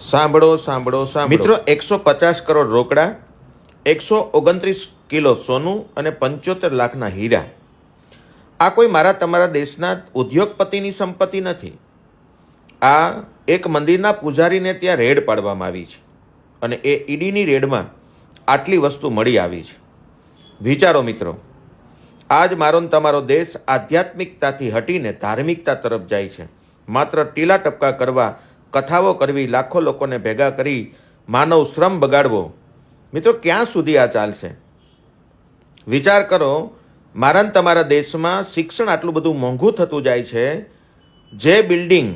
સાંભળો સાંભળો સાંભળો. મિત્રો, એકસો પચાસ કરોડ રોકડા, એકસો ઓગણત્રીસ કિલો સોનું અને પંચોતેર લાખના હીરા. આ કોઈ મારા તમારા દેશના ઉદ્યોગપતિની સંપત્તિ નથી. આ એક મંદિરના પૂજારીને ત્યાં રેડ પાડવામાં આવી છે અને એ ઈડીની રેડમાં આટલી વસ્તુ મળી આવી છે. વિચારો મિત્રો, આજ મારો તમારો દેશ આધ્યાત્મિકતાથી હટીને ધાર્મિકતા તરફ જાય છે. માત્ર ટીલા ટપકા કરવા કથાઓ કરવી, લાખો લોકોને ભેગા કરી માનવ શ્રમ બગાડવો. મિત્રો, ક્યાં સુધી આ ચાલશે? વિચાર કરો મારા તમારા દેશમાં શિક્ષણ આટલું બધું મોંઘું થતું જાય છે, જે બિલ્ડિંગ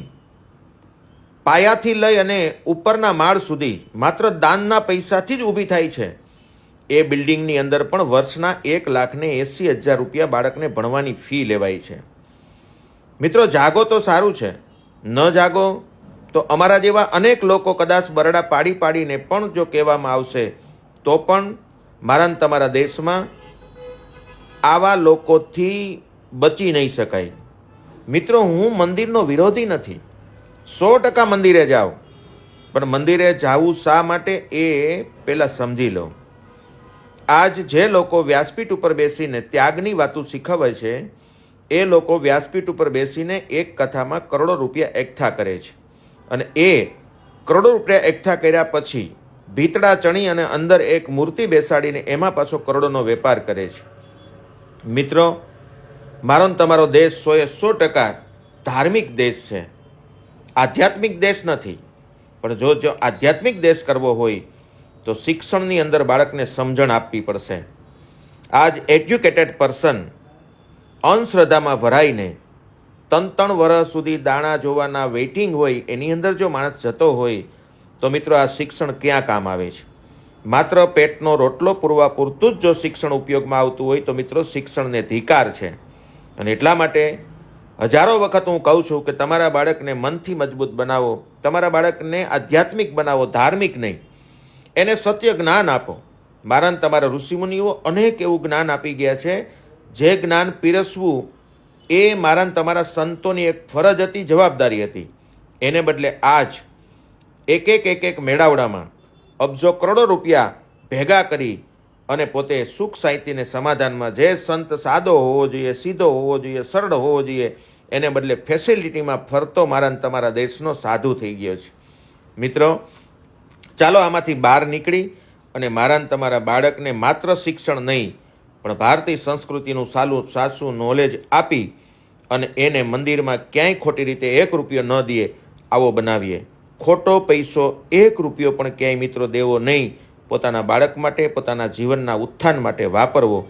પાયાથી લઈ અને ઉપરના માળ સુધી માત્ર દાનના પૈસાથી જ ઊભી થાય છે, એ બિલ્ડિંગની અંદર પણ વર્ષના એક લાખને એંસી હજાર રૂપિયા બાળકને ભણવાની ફી લેવાય છે. મિત્રો, જાગો તો સારું છે, ન જાગો તો અમારા જેવા અનેક લોકો કદાચ બરડા પાડી પાડીને પણ જો કહેવામાં આવશે, તો પણ મારા તમારા દેશમાં આવા લોકોથી બચી નહીં શકાય. મિત્રો, હું મંદિરનો વિરોધી નથી. સો ટકા મંદિરે જાઓ પણ મંદિરે જાવું શા માટે એ પહેલાં સમજી લો. આજ જે લોકો વ્યાસપીઠ ઉપર બેસીને ત્યાગની વાતો શીખવે છે, એ લોકો વ્યાસપીઠ ઉપર બેસીને એક કથામાં કરોડો રૂપિયા એકઠા કરે છે. અને એ કરોડો રૂપિયા એકઠા કર્યા પછી ભીતડા ચણી અને અંદર એક મૂર્તિ બેસાડીને એમાં પાછો કરોડોનો વેપાર કરે છે. મિત્રો, મારો તમારો દેશ સોએ સો ટકા ધાર્મિક દેશ છે. આધ્યાત્મિક દેશ નથી, પણ જો જો આધ્યાત્મિક દેશ કરવો હોય તો શિક્ષણની અંદર બાળકને સમજણ આપવી પડશે. આજ એજ્યુકેટેડ પર્સન અંધશ્રદ્ધામાં ભરાઈને ત્રણ ત્રણ વર્ષ સુધી દાણા જોવાના વેઇટિંગ હોય, એની અંદર જો માણસ જતો હોય, તો મિત્રો આ શિક્ષણ ક્યાં કામ આવે છે? માત્ર પેટનો રોટલો પૂરવા પૂરતું જ જો શિક્ષણ ઉપયોગમાં આવતું હોય, તો મિત્રો શિક્ષણને ધિકાર છે. અને એટલા માટે હજારો વખત હું કહું છું કે તમારા બાળકને મનથી મજબૂત બનાવો, તમારા બાળકને આધ્યાત્મિક બનાવો, ધાર્મિક નહીં. એને સત્ય જ્ઞાન આપો. મારા તમારા ઋષિમુનિઓ અનેક એવું જ્ઞાન આપી ગયા છે, જે જ્ઞાન પીરસવું એ મારા તમારા સંતોની એક ફરજ હતી, જવાબદારી હતી. એને બદલે આજ એક એક એક એક મેળાવડામાં અબજો કરોડો રૂપિયા ભેગા કરી અને પોતે સુખ સાહિત્યને સમાધાનમાં જે સંત સાદો હોવો જોઈએ, સીધો હોવો જોઈએ, સરળ હોવો જોઈએ, એને બદલે ફેસિલિટીમાં ફરતો મારા તમારા દેશનો સાધુ થઈ ગયો છે. મિત્રો, ચાલો આમાંથી બહાર નીકળી અને મારા તમારા બાળકને માત્ર શિક્ષણ નહીં, પણ ભારતીય સંસ્કૃતિનું સાલું સાચું નોલેજ આપી અને એને મંદિરમાં ક્યાંય ખોટી રીતે એક રૂપિયો ન દઈએ, આવો બનાવીએ. ખોટો પૈસો એક રૂપિયો પણ ક્યાંય મિત્રો દેવો નહીં. પોતાના બાળક માટે, પોતાના જીવનના ઉત્થાન માટે વાપરવો.